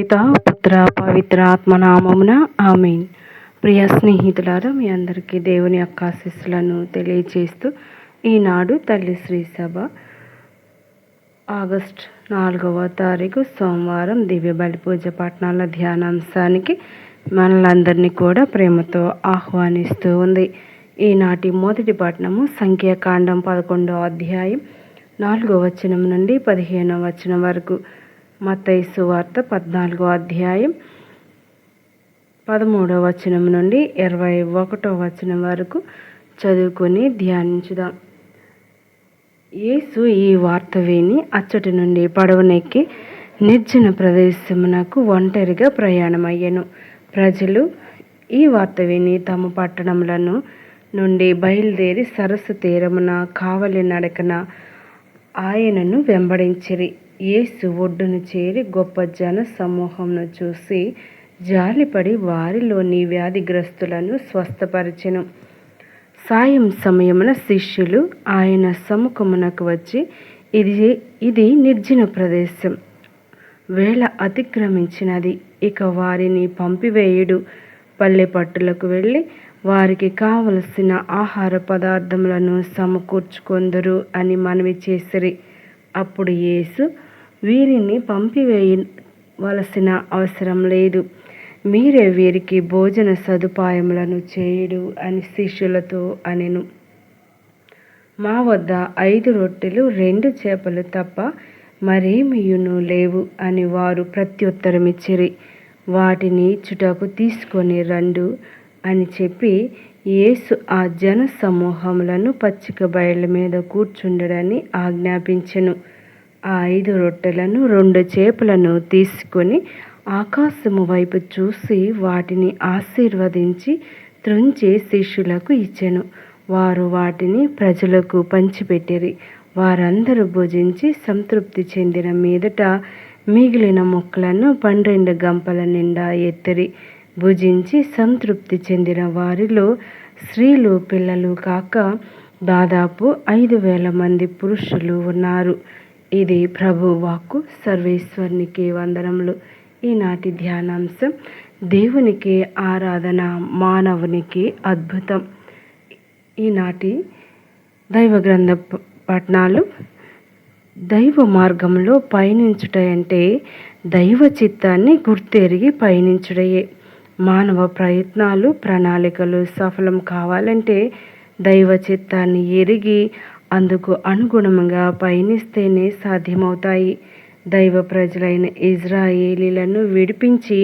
పిత పుత్ర పవిత్ర ఆత్మనామమున ఆమెన్. ప్రియ స్నేహితులారా మీ అందరికీ దేవుని యొక్క ఆశీస్సులను తెలియజేస్తూ ఈనాడు తల్లి శ్రీ సభ ఆగస్ట్ నాలుగవ తారీఖు సోమవారం దివ్య బలి పూజ పట్టణాల ధ్యానాంశానికి మనలందరినీ కూడా ప్రేమతో ఆహ్వానిస్తూ ఉంది. ఈనాటి మొదటి పట్టణము సంఖ్యాకాండం పదకొండవ అధ్యాయం నాలుగో వచనం నుండి పదిహేనవ వచనం వరకు. మత్తయి వార్త పద్నాలుగో అధ్యాయం పదమూడవ వచనం నుండి ఇరవై ఒకటో వచనం వరకు చదువుకొని ధ్యానించుదాం. యేసు ఈ వార్త విని అచ్చటి నుండి పడవనెక్కి నిర్జన ప్రదేశమునకు ఒంటరిగా ప్రయాణమయ్యను. ప్రజలు ఈ వార్త విని తమ పట్టణములను నుండి బయలుదేరి సరస్సు తీరమున కావలి నడకన ఆయనను వెంబడించిరి. యేసు ఒడ్డును చేరి గొప్ప జన సమూహంను చూసి జాలిపడి వారిలోని వ్యాధిగ్రస్తులను స్వస్థపరిచెను. సాయం సమయమున శిష్యులు ఆయన సముఖమునకు వచ్చి ఇది ఇది నిర్జన ప్రదేశం. వేళ అతిక్రమించినది ఇక వారిని పంపివేయుడు. పల్లె పట్టులకు వెళ్ళి వారికి కావలసిన ఆహార పదార్థములను సమకూర్చుకొందరు అని మనవి చేసిరి. అప్పుడు యేసు వీరిని పంపివేయవలసిన అవసరం లేదు. మీరే వీరికి భోజన సదుపాయములను చేయుడు అని శిష్యులతో అనెను. మా వద్ద ఐదు రొట్టెలు రెండు చేపలు తప్ప మరేమియును లేవు అని వారు ప్రత్యుత్తరమిచ్చిరి. వాటిని చుటకు తీసుకొని రండు అని చెప్పి యేసు ఆ జన సమూహములను పచ్చిక బయళ్ళ మీద కూర్చుండడని ఆజ్ఞాపించెను. ఆ ఐదు రొట్టెలను రెండు చేపలను తీసుకొని ఆకాశము వైపు చూసి వాటిని ఆశీర్వదించి త్రుంచి శిష్యులకు ఇచ్చెను. వారు వాటిని ప్రజలకు పంచిపెట్టిరి. వారందరూ భుజించి సంతృప్తి చెందిన మీదట మిగిలిన మొక్కలను పన్నెండు గంపల నిండా ఎత్తిరి. భుజించి సంతృప్తి చెందిన వారిలో స్త్రీలు పిల్లలు కాక దాదాపు ఐదు వేల మంది పురుషులు ఉన్నారు. ఇది ప్రభు వాక్కు సర్వేశ్వరునికి వందనములు. ఈనాటి ధ్యానాంశం దేవునికి ఆరాధన మానవునికి అద్భుతం. ఈనాటి దైవ గ్రంథ పట్నాలు దైవ మార్గంలో పయనించుట అంటే దైవ చిత్తాన్ని గుర్తెరిగి పయనించుడయే మానవ ప్రయత్నాలు ప్రణాళికలు సఫలం కావాలంటే దైవ చిత్తాన్ని ఎరిగి అందుకు అనుగుణంగా పయనిస్తేనే సాధ్యమవుతాయి. దైవ ప్రజలైన ఇజ్రాయేలీలను విడిపించి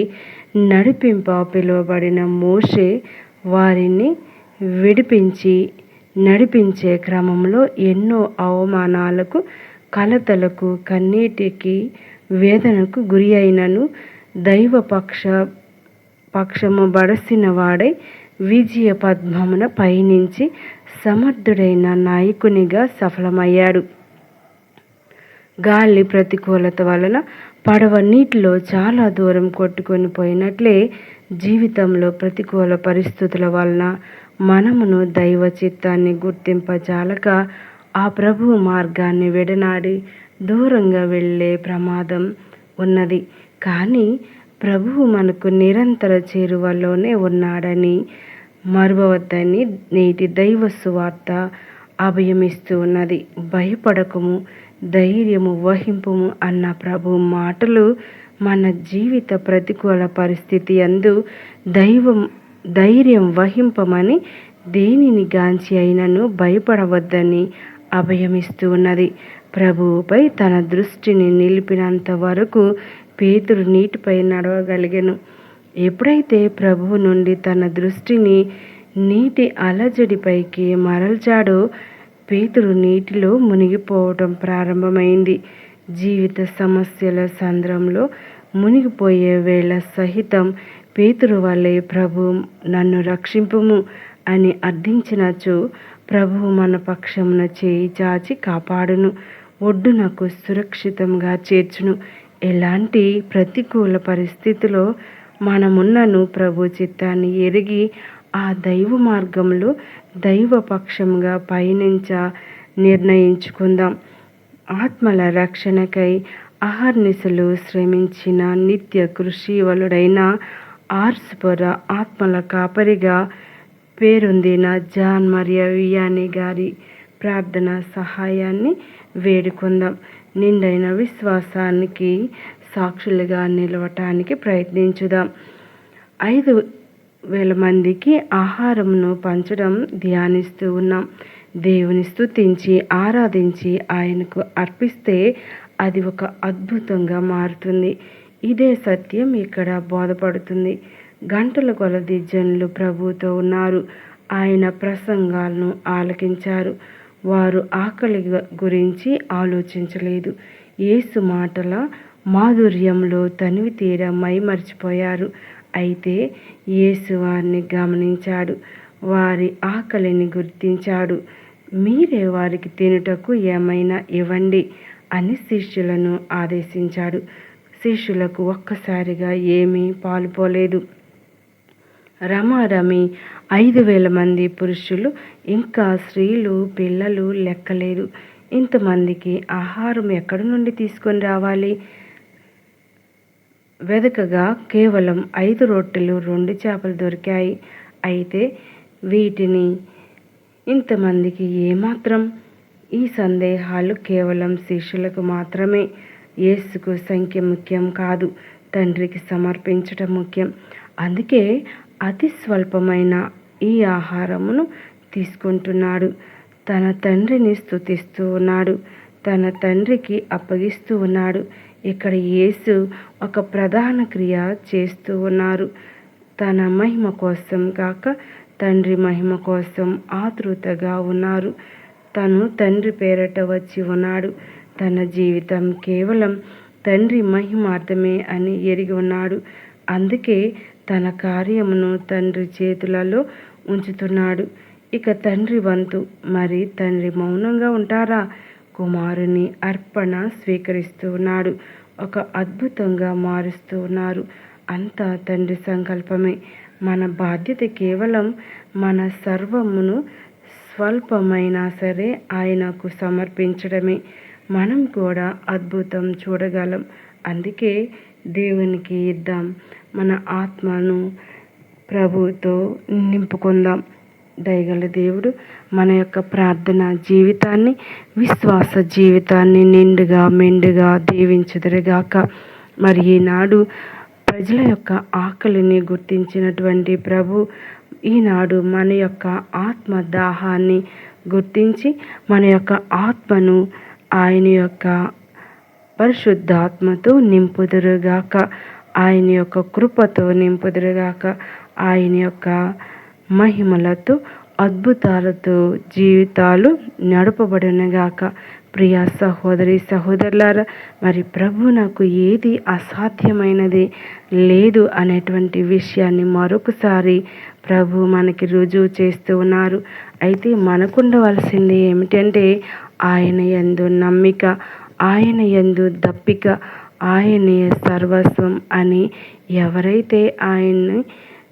నడిపింప పిలువబడిన మోషే వారిని విడిపించి నడిపించే క్రమంలో ఎన్నో అవమానాలకు కలతలకు కన్నీటికి వేదనకు గురి అయినను దైవ పక్ష పక్షము బడసిన వాడై విజయ పద్మమున పయనించి సమర్థుడైన నాయకునిగా సఫలమయ్యాడు. గాలి ప్రతికూలత వలన పడవ నీటిలో చాలా దూరం కొట్టుకొని పోయినట్లే జీవితంలో ప్రతికూల పరిస్థితుల వలన మనమును దైవ చిత్తాన్ని గుర్తింపజాలక ఆ ప్రభు మార్గాన్ని విడనాడి దూరంగా వెళ్ళే ప్రమాదం ఉన్నది. కానీ ప్రభువు మనకు నిరంతర చేరువలోనే ఉన్నాడని మరువవద్దని నేటి దైవ సువార్త అభయమిస్తూ ఉన్నది. భయపడకము ధైర్యము వహింపుము అన్న ప్రభు మాటలు మన జీవిత ప్రతికూల పరిస్థితి అందు దైవం ధైర్యం వహింపమని దేనిని గాంచి అయినను భయపడవద్దని అభయమిస్తూ ఉన్నది. ప్రభువుపై తన దృష్టిని నిలిపినంత వరకు పేతురు నీటిపై నడవగలిగెను. ఎప్పుడైతే ప్రభువు నుండి తన దృష్టిని నీటి అలజడిపైకి మరల్చాడో పేతురు నీటిలో మునిగిపోవటం ప్రారంభమైంది. జీవిత సమస్యల సంద్రంలో మునిగిపోయే వేళ సహితం పేతురు వల్లే ప్రభు నన్ను రక్షింపుము అని అర్థించినచో ప్రభువు మన పక్షమున చేయి చాచి కాపాడును. ఒడ్డునకు సురక్షితంగా చేర్చును. ఎలాంటి ప్రతికూల పరిస్థితిలో మనమున్నను ప్రభు చిత్తాన్ని ఎరిగి ఆ దైవ మార్గంలో దైవపక్షంగా పయనించ నిర్ణయించుకుందాం. ఆత్మల రక్షణకై అహర్నిశలు శ్రమించిన నిత్య కృషివలుడైన ఆర్స్పుర ఆత్మల కాపరిగా పేరొందిన జాన్ మరియా వియాని గారి ప్రార్థన సహాయాన్ని వేడుకుందాం. నిండైన విశ్వాసానికి సాక్షులుగా నిలవటానికి ప్రయత్నించుదాం. ఐదు వేల మందికి ఆహారంను పంచడం ధ్యానిస్తూ ఉన్నాం. దేవుని స్థుతించి ఆరాధించి ఆయనకు అర్పిస్తే అది ఒక అద్భుతంగా మారుతుంది. ఇదే సత్యం ఇక్కడ బోధపడుతుంది. గంటల కొలది జనులు ప్రభుతో ఉన్నారు. ఆయన ప్రసంగాలను ఆలకించారు. వారు ఆకలి గురించి ఆలోచించలేదు. యేసు మాటల మాధుర్యంలో తనివి తీర మైమర్చిపోయారు. అయితే యేసు వారిని గమనించాడు. వారి ఆకలిని గుర్తించాడు. మీరే వారికి తినుటకు ఏమైనా ఇవ్వండి అని శిష్యులను ఆదేశించాడు. శిష్యులకు ఒక్కసారిగా ఏమీ పాలుపోలేదు. రమారమి. ఐదు వేల మంది పురుషులు ఇంకా స్త్రీలు పిల్లలు లెక్కలేదు. ఇంతమందికి ఆహారం ఎక్కడి నుండి తీసుకొని రావాలి? వెదకగా కేవలం ఐదు రొట్టెలు రెండు చేపలు దొరికాయి. అయితే వీటిని ఇంతమందికి ఏమాత్రం? ఈ సందేహాలు కేవలం శిష్యులకు మాత్రమే. యేసుకు సంఖ్య ముఖ్యం కాదు. తండ్రికి సమర్పించటం ముఖ్యం. అందుకే అతి స్వల్పమైన ఈ ఆహారమును తీసుకుంటున్నాడు. తన తండ్రిని స్థుతిస్తూ ఉన్నాడు. తన తండ్రికి అప్పగిస్తూ ఉన్నాడు. ఇక్కడ యేసు ఒక ప్రధాన క్రియ చేస్తూ ఉన్నారు. తన మహిమ కోసం కాక తండ్రి మహిమ కోసం ఆతృతగా ఉన్నారు. తను తండ్రి పేరట వచ్చి ఉన్నాడు. తన జీవితం కేవలం తండ్రి మహిమార్థమే అని ఎరిగి ఉన్నాడు. అందుకే తన కార్యమును తండ్రి చేతులలో ఉంచుతున్నాడు. ఇక తండ్రి వంతు మరి తండ్రి మౌనంగా ఉంటారా? కుమారుని అర్పణ స్వీకరిస్తూ ఉన్నాడు ఒక అద్భుతంగా మారుస్తూ ఉన్నారు అంతా తండ్రి సంకల్పమే. మన బాధ్యత కేవలం మన సర్వమును స్వల్పమైనా సరే ఆయనకు సమర్పించడమే. మనం కూడా అద్భుతం చూడగలం. అందుకే దేవునికి ఇద్దాం. మన ఆత్మను ప్రభుతో నింపుకుందాం. దయగల దేవుడు మన యొక్క ప్రార్థన జీవితాన్ని విశ్వాస జీవితాన్ని నిండుగా మెండుగా దీవించుదరుగాక. మరి ఈనాడు ప్రజల యొక్క ఆకలిని గుర్తించినటువంటి ప్రభు ఈనాడు మన యొక్క ఆత్మ దాహాన్ని గుర్తించి మన యొక్క ఆత్మను ఆయన యొక్క పరిశుద్ధాత్మతో నింపుదురుగాక. ఆయన యొక్క కృపతో నింపుదురుగాక. ఆయన యొక్క మహిమలతో అద్భుతాలతో జీవితాలు నడపబడినగాక. ప్రియ సహోదరి సహోదరులారా మరి ప్రభు నాకు ఏది అసాధ్యమైనది లేదు అనేటువంటి విషయాన్ని మరొకసారి ప్రభు మనకి రుజువు చేస్తూ ఉన్నారు. అయితే మనకుండవలసింది ఏమిటంటే ఆయన ఎందు నమ్మిక ఆయన ఎందు దప్పిక ఆయనే సర్వస్వం అని ఎవరైతే ఆయన్ని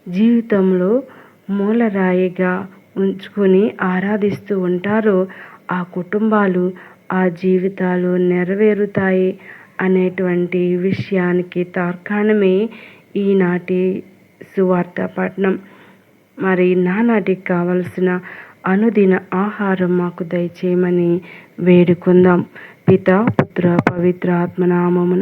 జీవితంలో మూలరాయిగా ఉంచుకొని ఆరాధిస్తూ ఉంటారో ఆ కుటుంబాలు ఆ జీవితాలు నెరవేరుతాయి అనేటువంటి విషయానికి తార్కాణమే ఈనాటి సువార్త పట్నం మరి నానాటికి కావలసిన అనుదిన ఆహారం మాకు దయచేయమని వేడుకుందాం. పిత పుత్ర పవిత్ర ఆత్మనామమున